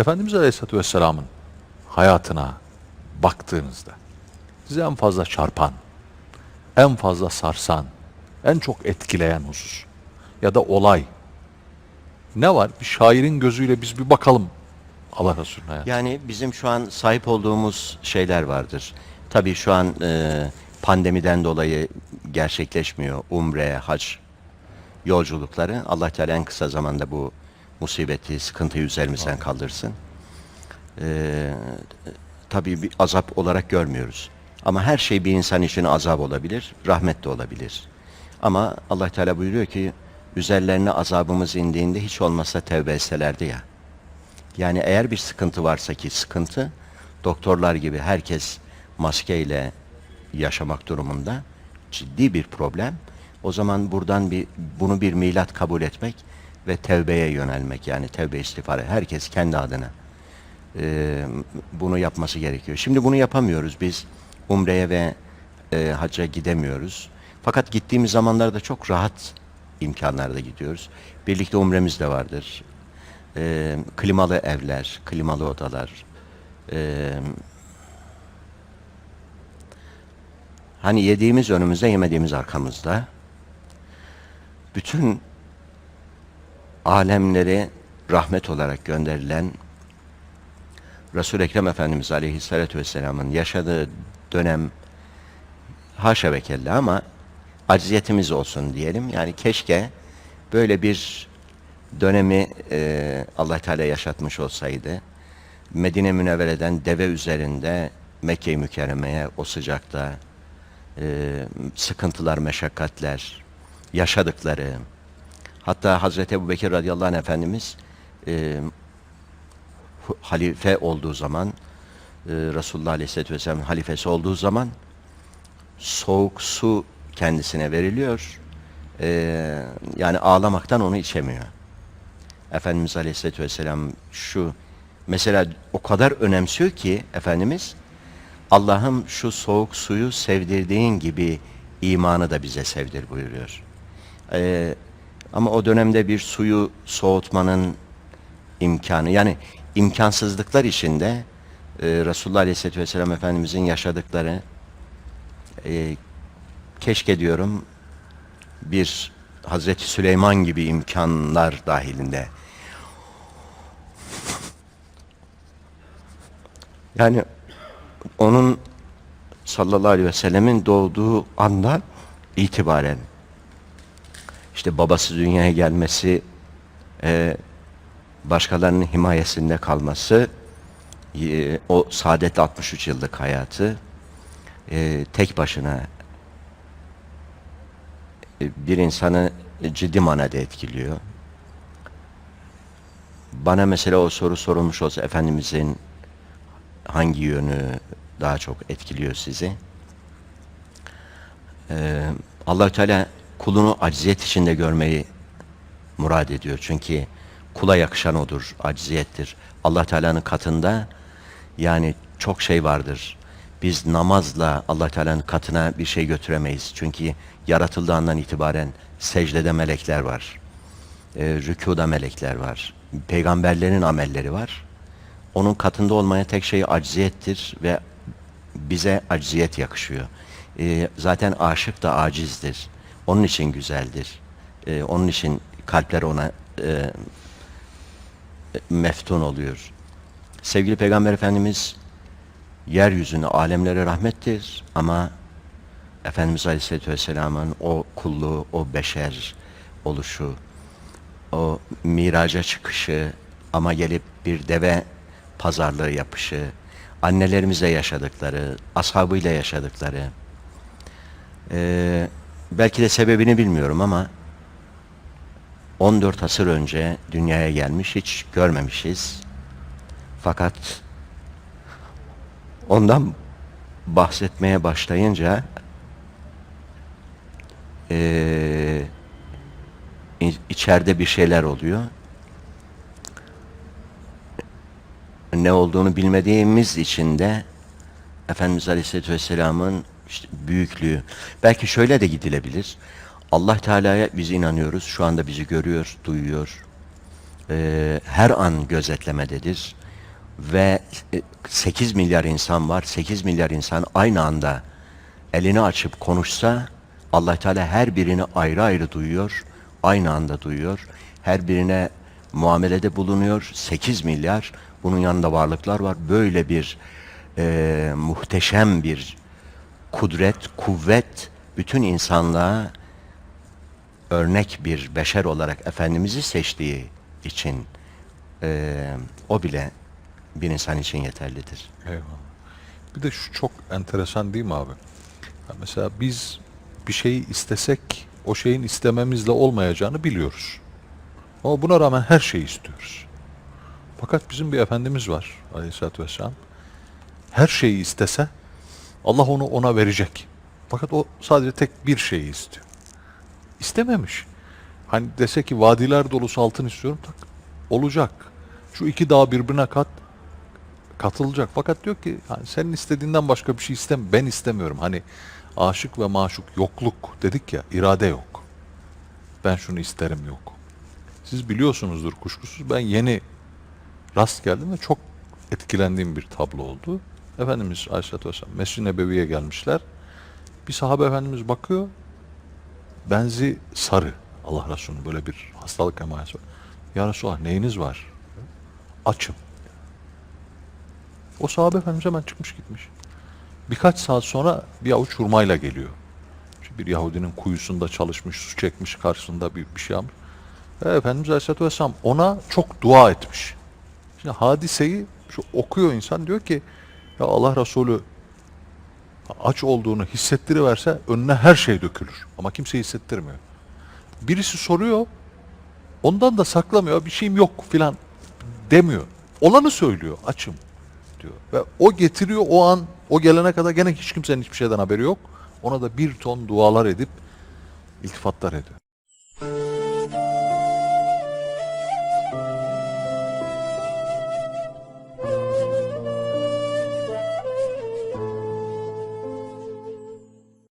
Efendimiz Aleyhisselatü Vesselam'ın hayatına baktığınızda sizi en fazla çarpan, en fazla sarsan, en çok etkileyen husus ya da olay ne var? Bir şairin gözüyle biz bir bakalım Allah Resulü'nün hayatına. Yani bizim şu an sahip olduğumuz şeyler vardır. Tabii şu an e, pandemiden dolayı gerçekleşmiyor umre, hac yolculukları. Allah Teala en kısa zamanda bu musibeti, sıkıntıyı üzerimizden kaldırsın. E, tabii bir azap olarak görmüyoruz. Ama her şey bir insan için azap olabilir, rahmet de olabilir. Ama Allah Teala buyuruyor ki üzerlerine azabımız indiğinde hiç olmazsa tevbe etselerdi ya. Yani eğer bir sıkıntı varsa ki sıkıntı doktorlar gibi herkes maskeyle yaşamak durumunda ciddi bir problem. O zaman buradan bir bunu bir milat kabul etmek ve tevbeye yönelmek yani tevbe istiğfarı herkes kendi adına e, bunu yapması gerekiyor. Şimdi bunu yapamıyoruz biz umreye ve e, hacca gidemiyoruz. Fakat gittiğimiz zamanlarda çok rahat imkanlarda gidiyoruz. Birlikte umremiz de vardır e, klimalı evler, klimalı odalar, e, hani yediğimiz önümüzde, yemediğimiz arkamızda, bütün alemleri rahmet olarak gönderilen Resul-i Ekrem Efendimiz Aleyhisselatü Vesselam'ın yaşadığı dönem haşa ve kella ama acziyetimiz olsun diyelim. Yani keşke böyle bir dönemi e, Allah Teala yaşatmış olsaydı Medine Münevvere'den deve üzerinde Mekke-i Mükerreme'ye o sıcakta e, sıkıntılar, meşakkatler yaşadıkları hatta Hazreti Ebu Bekir radıyallahu anh Efendimiz e, halife olduğu zaman e, Resulullah Aleyhisselatü Vesselam'ın halifesi olduğu zaman soğuk su kendisine veriliyor. E, yani ağlamaktan onu içemiyor. Efendimiz Aleyhisselatü Vesselam şu mesela o kadar önemsiyor ki Efendimiz Allah'ım şu soğuk suyu sevdirdiğin gibi imanı da bize sevdir buyuruyor. Ee, ama o dönemde bir suyu soğutmanın imkanı yani imkansızlıklar içinde e, Resulullah Aleyhisselatü Vesselam Efendimizin yaşadıkları e, keşke diyorum bir Hazreti Süleyman gibi imkanlar dahilinde. Yani onun sallallahu aleyhi ve sellemin doğduğu andan itibaren işte babası dünyaya gelmesi, e, başkalarının himayesinde kalması, e, o saadet 63 yıllık hayatı e, tek başına e, bir insanı ciddi manada etkiliyor. Bana mesela o soru sorulmuş olsa Efendimizin hangi yönü daha çok etkiliyor sizi? Ee, allah Teala kulunu acziyet içinde görmeyi murad ediyor. Çünkü kula yakışan odur, acziyettir. allah Teala'nın katında yani çok şey vardır. Biz namazla allah Teala'nın katına bir şey götüremeyiz. Çünkü yaratıldığı andan itibaren secdede melekler var. E, rükuda melekler var. Peygamberlerin amelleri var. Onun katında olmaya tek şey acziyettir ve bize acziyet yakışıyor. E, zaten aşık da acizdir. Onun için güzeldir. E, onun için kalpler ona e, meftun oluyor. Sevgili Peygamber Efendimiz yeryüzüne alemlere rahmettir ama Efendimiz Aleyhisselatü Vesselam'ın o kulluğu, o beşer oluşu, o miraca çıkışı ama gelip bir deve pazarlığı yapışı, annelerimizle yaşadıkları, ashabıyla yaşadıkları, eee, belki de sebebini bilmiyorum ama 14 asır önce dünyaya gelmiş, hiç görmemişiz. Fakat ondan bahsetmeye başlayınca i- içeride bir şeyler oluyor. Ne olduğunu bilmediğimiz için de Efendimiz Aleyhisselatü Vesselam'ın işte büyüklüğü. Belki şöyle de gidilebilir. Allah Teala'ya biz inanıyoruz. Şu anda bizi görüyor, duyuyor. Eee, her an gözetlemededir. ve e, 8 milyar insan var. 8 milyar insan aynı anda elini açıp konuşsa Allah Teala her birini ayrı ayrı duyuyor. Aynı anda duyuyor. Her birine muamelede bulunuyor. 8 milyar bunun yanında varlıklar var. Böyle bir e, muhteşem bir kudret, kuvvet bütün insanlığa örnek bir beşer olarak Efendimiz'i seçtiği için eee, o bile bir insan için yeterlidir. Eyvallah. Bir de şu çok enteresan değil mi abi? Ha mesela biz bir şeyi istesek o şeyin istememizle olmayacağını biliyoruz. Ama buna rağmen her şeyi istiyoruz. Fakat bizim bir Efendimiz var aleyhissalatü vesselam. Her şeyi istese Allah onu ona verecek. Fakat o sadece tek bir şeyi istiyor. İstememiş. Hani dese ki vadiler dolusu altın istiyorum tak olacak. Şu iki dağ birbirine kat katılacak. Fakat diyor ki hani senin istediğinden başka bir şey istem ben istemiyorum. Hani aşık ve maşuk yokluk dedik ya irade yok. Ben şunu isterim yok. Siz biliyorsunuzdur kuşkusuz ben yeni rast geldim ve çok etkilendiğim bir tablo oldu. Efendimiz Aleyhisselatü Vesselam Mescid-i Nebevi'ye gelmişler. Bir sahabe efendimiz bakıyor. Benzi sarı. Allah Resulü'nün böyle bir hastalık emaresi var. Ya Resulallah neyiniz var? Açım. O sahabe efendimiz hemen çıkmış gitmiş. Birkaç saat sonra bir avuç hurmayla geliyor. İşte bir Yahudinin kuyusunda çalışmış, su çekmiş karşısında bir, bir şey almış. Ve Efendimiz Aleyhisselatü Vesselam ona çok dua etmiş. Şimdi hadiseyi şu okuyor insan diyor ki ya Allah Resulü aç olduğunu hissettiriverse önüne her şey dökülür. Ama kimse hissettirmiyor. Birisi soruyor ondan da saklamıyor bir şeyim yok filan demiyor. Olanı söylüyor açım diyor. Ve o getiriyor o an o gelene kadar gene hiç kimsenin hiçbir şeyden haberi yok. Ona da bir ton dualar edip iltifatlar ediyor.